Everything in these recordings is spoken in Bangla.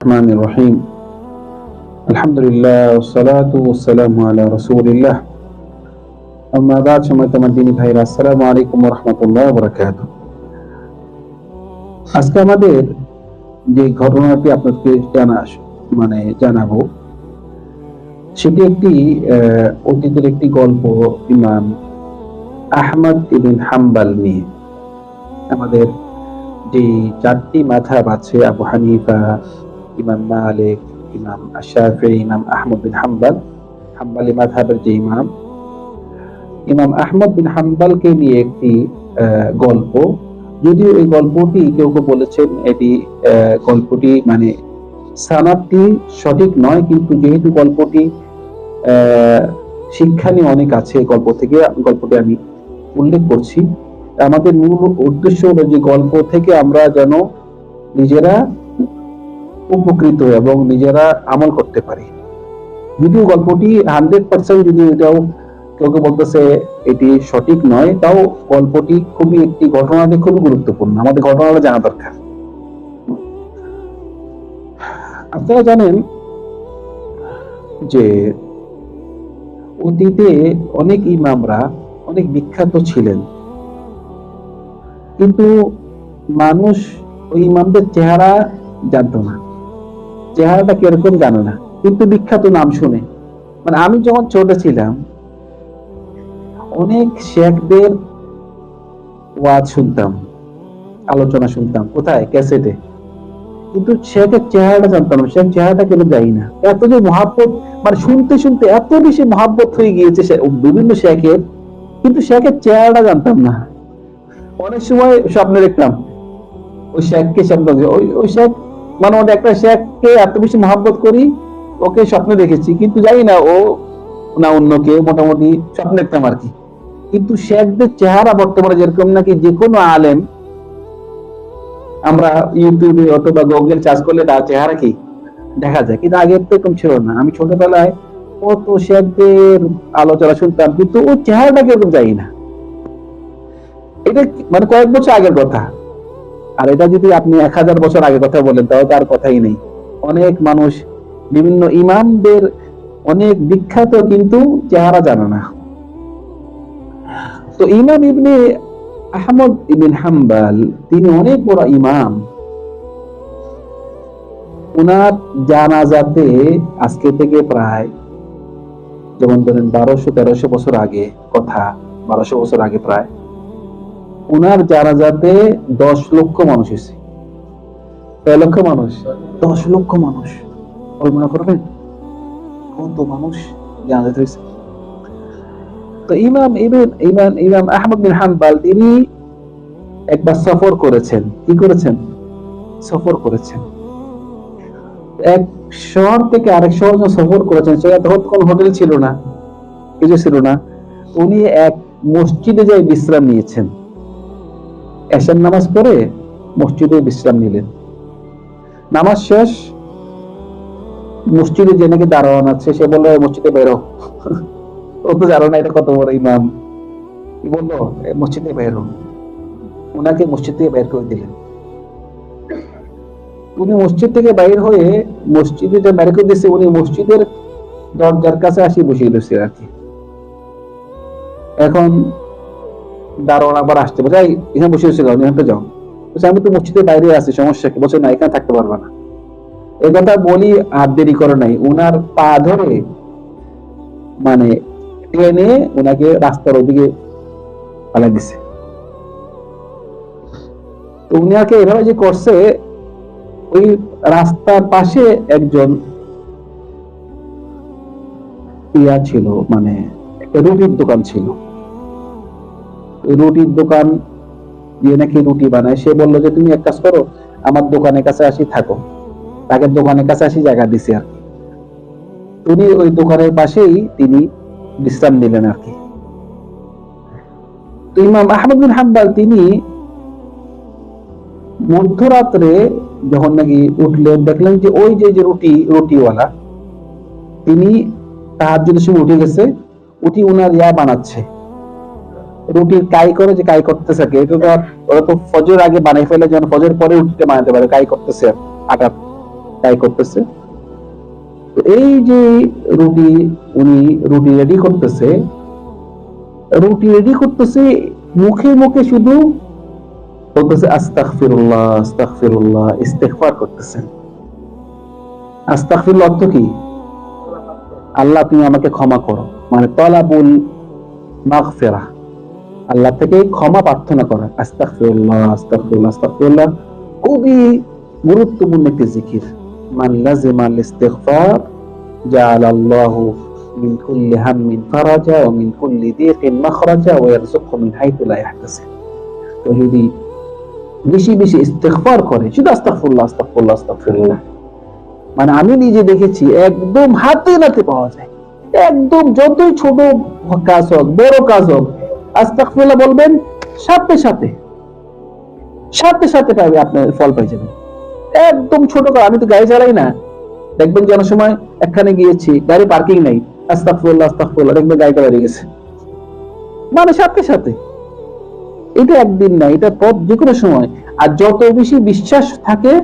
الرحمن الرحيم الحمد لله والصلاة والسلام على رسول الله أما بعد সময় তোমার দিনী ভাইরা আসসালামু আলাইকুম রহমতুল্লাহ বরাকাত আজকে আমাদের যে ঘটনাটি আপনাকে জানা মানে জানাব, সেটি একটি অতীতের একটি গল্প ইমাম আহমদ ইবিন হাম্বাল নিয়ে। আমাদের যে চারটি মাথাব আছে, আবু হানিফা, ইমাম মালিক, ইমাম আশাফি, ইমাম আহমদ বিন হাম্বাল, হাম্বালি মাযহাবের যে ইমাম। ইমাম আহমদ বিন হাম্বালকে নিয়ে একটি গল্প যদিও এই গল্পটি কেউ কেউ বলেছেন এটি গল্পটি মানে সানাদটি সঠিক নয় কিন্তু যেহেতু গল্পটি আহ, শিক্ষানীয় অনেক আছে গল্প থেকে গল্পটি আমি উল্লেখ করছি। আমাদের মূল উদ্দেশ্য হলো যে গল্প থেকে আমরা যেন নিজেরা উপকৃত এবং নিজেরা আমল করতে পারি। যদিও গল্পটি হান্ড্রেড পার্সেন্ট যদি এটাও কেউ কেউ বলতেছে, এটি সঠিক নয়। তাও গল্পটি খুবই একটি ঘটনাটি খুবই গুরুত্বপূর্ণ। আমাদের ঘটনাটা জানা দরকার। আপনারা জানেন যে অতীতে অনেক ইমামরা অনেক বিখ্যাত ছিলেন। কিন্তু মানুষ ওই ইমামদের চেহারা জানতো না। চেহারাটা কীরকম জানো না। কিন্তু বিখ্যাত নাম শুনে। মানে আমি যখন ছোট ছিলাম অনেক শেখদের ওয়াজ শুনতাম, আলোচনা শুনতাম। কোথায়? ক্যাসেটে। কিন্তু শেখের চেহারাটা জানতাম না। শেখ চেহারাটা কেন যাই না। এত যে মহাব্বত মানে শুনতে শুনতে এত বেশি মহাব্বত হয়ে গিয়েছে বিভিন্ন শেখের। কিন্তু শেখের চেহারাটা জানতাম না। অনেক সময় স্বপ্নে দেখতাম, ওই শেখকে স্বপ্ন। ওই ওই শেখ মানে ওটা একটা শেখকে এত বেশি মহাব্বত করি, ওকে স্বপ্নে দেখেছি। কিন্তু জানি না ও না অন্য কেউ। মোটামুটি স্বপ্ন দেখতাম আর কি। কিন্তু শেখদের চেহারা বর্তমানে যেরকম নাকি যে কোনো আলেম, আমরা ইউটিউবে অথবা গুগল চার্জ করলে তার চেহারা কি দেখা যায়, কিন্তু আগে তো এরকম ছিল না। আমি ছোটবেলায় কত শেখদের আলোচনা শুনতাম, কিন্তু ওর চেহারাটা কীরকম জানি না। এটা মানে কয়েক বছর আগের কথা। আর এটা যদি আপনি এক হাজার বছর আগে কথা বলেন তাহলে তার কথাই নেই। অনেক মানুষ, বিভিন্ন ইমামদের অনেক বিখ্যাত কিন্তু চেহারা জানে না। তো ইমাম ইবনে আহমদ ইবিন হাম্বাল, তিনি অনেক বড় ইমাম। উনার জানাজাতে আজকে থেকে প্রায় যেমন ধরেন বারোশো, তেরোশো বছর আগে, কথা, বারোশো বছর আগে প্রায়, উনার জানাজাতে দশ লক্ষ মানুষ এসে কয় লক্ষ মানুষ? দশ লক্ষ মানুষ। কল্পনা করবেন কত মানুষ জানাজাতে হয়েছে? তো ইমাম ইমাম ইমাম আহমদ বিন তিনি একবার সফর করেছেন। কি করেছেন? সফর করেছেন। এক শহর থেকে আরেক শহর সফর করেছেন সেটা হোটেল ছিল না, কিছু ছিল না। উনি এক মসজিদে যাই বিশ্রাম নিয়েছেন। এশার নামাজ পড়ে মসজিদে বিশ্রাম নিলেন। নামাজ শেষ, মসজিদে যে নাকি দারোয়ান আছে, সে বলল মসজিদে বেরো। জানো না এটা কত বড় ইমাম। কি বলল? "এ মসজিদে বেরো ওনাকে মসজিদ থেকে বের করে দিলেন। উনি মসজিদ থেকে বাইর হয়ে মসজিদে যে বের করে দিচ্ছে উনি মসজিদের দরজার কাছে আসি বসে রয়েছে আর কি। এখন দারোয়ান আবার আসতে "এই, এখানে বসে রয়েছে যাও এখানে যাও। বলছে আমি তো মসজিদের বাইরে আছি সমস্যা কি? বলছে না এখানে থাকতে পারবা না। এই কথা বলি আর দেরি করে নাই। উনার পা ধরে মানে টেনে ওনাকে রাস্তার ওদিকে পালাই দিছে। তো উনাকে এভাবে যে করছে, ওই রাস্তার পাশে একজন ইয়া ছিল মানে একটা রুটির দোকান ছিল। রুটির দোকান যে নাকি রুটি বানায়। সে বলল যে, তুমি এক কাজ করো, আমার দোকানের কাছে আসি, থাকো। তাকে দোকানের কাছে আসি জায়গা দিছে আর উনি ওই দোকানের পাশেই তিনি বিশ্রাম নিলেন আর কি। তো ইমাম আহমদ হাম্বাল তিনি মধ্যরাত্রে যখন নাকি উঠলেন, দেখলেন যে ওই যে রুটি, রুটিওয়ালা, তিনি তাহার যদি সময় উঠে গেছে, উঠি উনার ইয়া বানাচ্ছে। রুটির কাই করে যে কাই করতে থাকে এটা তো ওরা তো ফজর আগে বানাই ফেলে, যেন ফজর পরে উঠতে বানাতে পারে, কাই করতেছে আটা কাই করতেছে। এই যে রুটি, উনি রুটি রেডি করতেছে, রুটি রেডি করতেছে, মুখে মুখে শুধু বলতেছে, আস্তাগফিরুল্লাহ আস্তাগফিরুল্লাহ ইস্তেগফার করতেছেন। আস্তাগফিরুল্লাহ অর্থ কি? আল্লাহ, তুমি আমাকে ক্ষমা করো। মানে তলাবুল মাগফিরা। আল্লাহ থেকে ক্ষমা প্রার্থনা করা। আস্তাগফিরুল্লাহ আস্তাগফিরুল্লাহ আস্তাগফিরুল্লাহ। খুবই গুরুত্বপূর্ণ একটি জিকির। লাজিমাল ইস্তিগফার জাআলাল্লাহু মিন কুল্লি হাম্মিন ফারাজা ওয়া মিন কুল্লি দিকিন মাখরাজা ওয়া ইয়ারযুকহু মিন হাইতু লা ইয়াহতাসিব। তো যদি বেশি বেশি ইস্তেগফার করে, শুধু আস্তাগফিরুল্লাহ আস্তাগফিরুল্লাহ আস্তাগফিরুল্লাহ। মানে আমি নিজে দেখেছি, একদম হাতে নাতে পাওয়া যায়। একদম যতই ছোট কাজ হোক, বড় কাজ হোক, আস্তাগফিরুল্লাহ বলবেন, সাথে সাথে সাথে সাথে পাবে, আপনার ফল পাই যাবেন। একদম ছোট কাজ আমি তো গাড়ি চালাই না। দেখবেন যে অনেক সময় একখানে গিয়েছি, গাড়ি পার্কিং নাই। আস্তাগফিরুল্লাহ আস্তাগফিরুল্লাহ, দেখবেন গাড়িটা বেরিয়ে গেছে। মানে সাথে সাথে। এটা একদিন না, এটা পথ যে কোনো সময়। আর যত বেশি বিশ্বাস থাকে,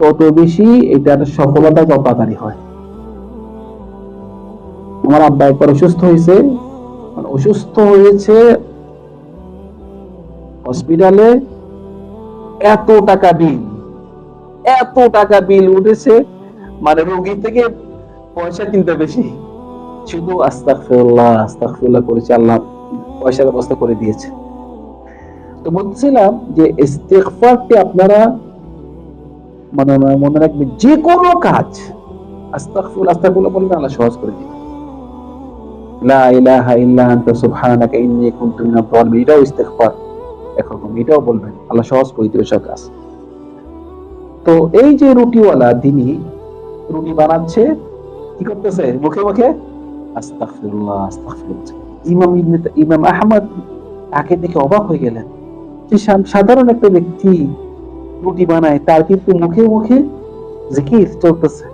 তত বেশি এটার সফলতা তত তাড়াতাড়ি হয়। আমার আব্বা একবার অসুস্থ হয়েছে। অসুস্থ হয়েছে হসপিটালে এত টাকা বিল, এত টাকা বিল উঠেছে মানে রোগী থেকে পয়সা কিনতে বেশি। শুধু আস্তাগফিরুল্লাহ আস্তাগফিরুল্লাহ করেছে, আল্লাহ পয়সার ব্যবস্থা করে দিয়েছে। তো বলছিলাম যে ইস্তেগফারটি আপনারা মানে মনে রাখবেন, যে কোনো কাজ, আস্তাগফিরুল্লাহ আস্তাগফিরুল্লাহ বলবেন আল্লাহ সহজ করে দিবেন লা ইলাহা ইল্লা আনতা, সুবহানাকা, ইন্নী কুনতু মিনাজ জালিমিন এটাও ইস্তেগফার। একরকম এটাও বলবেন আল্লাহ সহজ করে কাজ। তো এই যে রুটিওয়ালা, তিনি রুটি বানাচ্ছে, কি করতেছে? মুখে মুখে? ইমাম ইমাম আহমদ তাকে দেখে অবাক হয়ে গেলেন যে সাধারণ একটা ব্যক্তি রুটি বানায়, তার কিন্তু মুখে মুখে জিকির চলতেছে।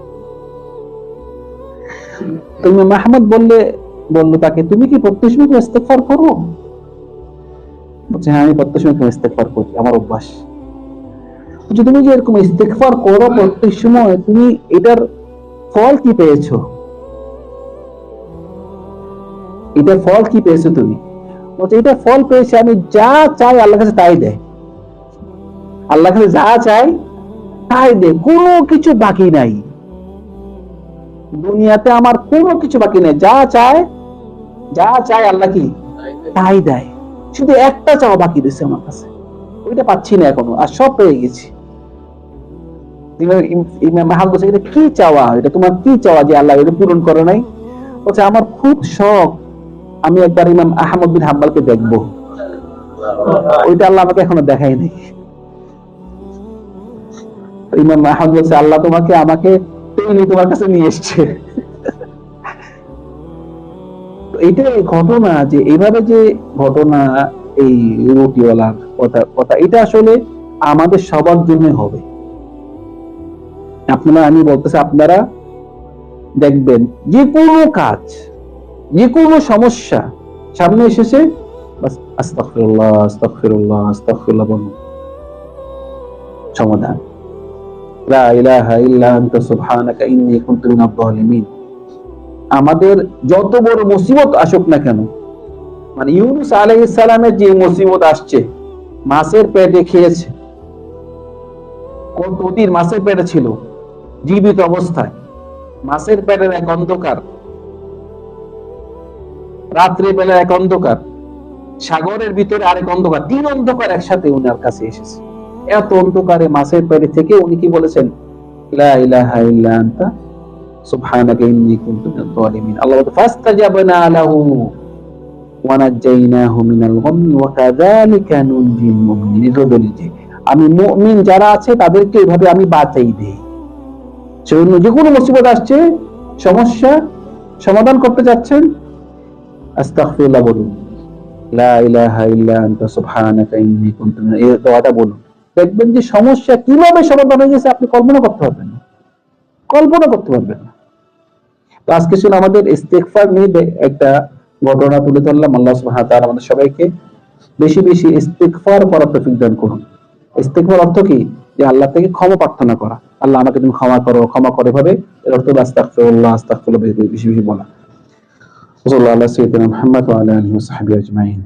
তো ইমাম আহমদ বললে বলল তাকে, তুমি কি প্রত্যেক সময় ইস্তেগফার করো? বলছে হ্যাঁ আমি প্রত্যেক সময় ইস্তেগফার করি আমার অভ্যাস। বলছে, তুমি যে এরকম ইস্তেগফার করো প্রত্যেক সময় তুমি এটার ফল কি পেয়েছ? এটার ফল কি পেয়েছ তুমি? বলছে এটা ফল পেয়েছি আমি যা চাই আল্লাহ কাছে তাই দেয়। আল্লাহ কাছে যা চাই তাই দে কোনো কিছু বাকি নাই। দুনিয়াতে আমার কোনো কিছু বাকি নেই যা চায় যা চায় আল্লাহ কি? তাই দেয়। শুধু একটা চাওয়া বাকি দিচ্ছে আমার কাছে। ওইটা পাচ্ছি না এখনও, আর সব পেয়ে গেছি। ইম- বলছে এটা কি চাওয়া? এটা তোমার কি চাওয়া যে আল্লাহ এটা পূরণ করে নাই? বলছে, আমার খুব শখ, আমি একবার ইমাম আহমদ বিন হাম্বালকে দেখব। ওইটা আল্লাহ আমাকে এখনও দেখাই নাই। ইমাম আহমদ বলছে, আল্লাহ তোমাকে, আমাকে টেনে তোমার কাছে নিয়ে এসছে। তো এইটাই ঘটনা যে এইভাবে যে ঘটনা এই রুটিওয়ালার কথা কথা, এটা আসলে আমাদের সবার জন্য হবে। আপনারা, আমি বলতেছি, আপনারা দেখবেন, যে কোনো কাজ, যে কোনো সমস্যা সামনে এসেছে সমাধান। লা ইলাহা ইল্লা আনতা, সুবহানাকা, ইন্নী কুনতু মিনাজ জালিমিন আমাদের যত বড় মুসিবত আসুক না কেন মানে ইউনুস আলাইহিস সালামের যে মুসিবত আসছে, মাছের পেটে খেয়েছে। অতির মাছের পেটে ছিল? জীবিত অবস্থায়। মাছের পেটের এক অন্ধকার। রাত্রে বেলা এক অন্ধকার। সাগরের ভিতরে আরেক অন্ধকার। তিন অন্ধকার একসাথে উনার কাছে এসেছে। এত অন্ধকারে মাছের পেটে থেকে উনি কি বলেছেন? লা ইলাহা ইল্লা আনতা সুবহানাকা ইন্নী কুনতু আল্লাহ বলতে, ফাস্তাজাবনা লাহু, ওয়া নাজ্জাইনাহু মিনাল ওয়া কাযালিকা নুনজিল মুমিনিন। আমি মুমিন যারা আছে, তাদেরকে এইভাবে আমি বাঁচাই দেই। যে কোনো মুসিবত আসছে, সমস্যা সমাধান করতে যাচ্ছেন আস্তাগফিরুল্লাহ বলুন। লা ইলাহা ইল্লা আনতা, সুবহানাকা ইন্নী কুনতু এই দোয়াটা বলুন। দেখবেন যে সমস্যা কীভাবে সমাধান হয়ে গেছে, আপনি কল্পনা করতে পারবেন না। কল্পনা করতে পারবেন না। তো আজকে ছিল আমাদের ইস্তেগফার নিয়ে একটা ঘটনা তুলে ধরলাম। আল্লাহ সুবহানাহু ওয়া তাআলা আমাদের সবাইকে বেশি বেশি ইস্তেগফার করার তৌফিক দান করুন। ইস্তেগফার অর্থ কি? যে আল্লাহ থেকে ক্ষমা প্রার্থনা করা। আল্লাহ আমাকে তুমি ক্ষমা করো, ক্ষমা করে ভাবে এর অর্থ আস্তাগফিরুল্লাহ আস্তাগফিরুল্লাহ, বেশি বেশি বলা। সাল্লাল্লাহু আলা সাইয়্যিদিনা মুহাম্মদ ওয়া আলা আলিহি ওয়া সাহবিহি আজমাইন।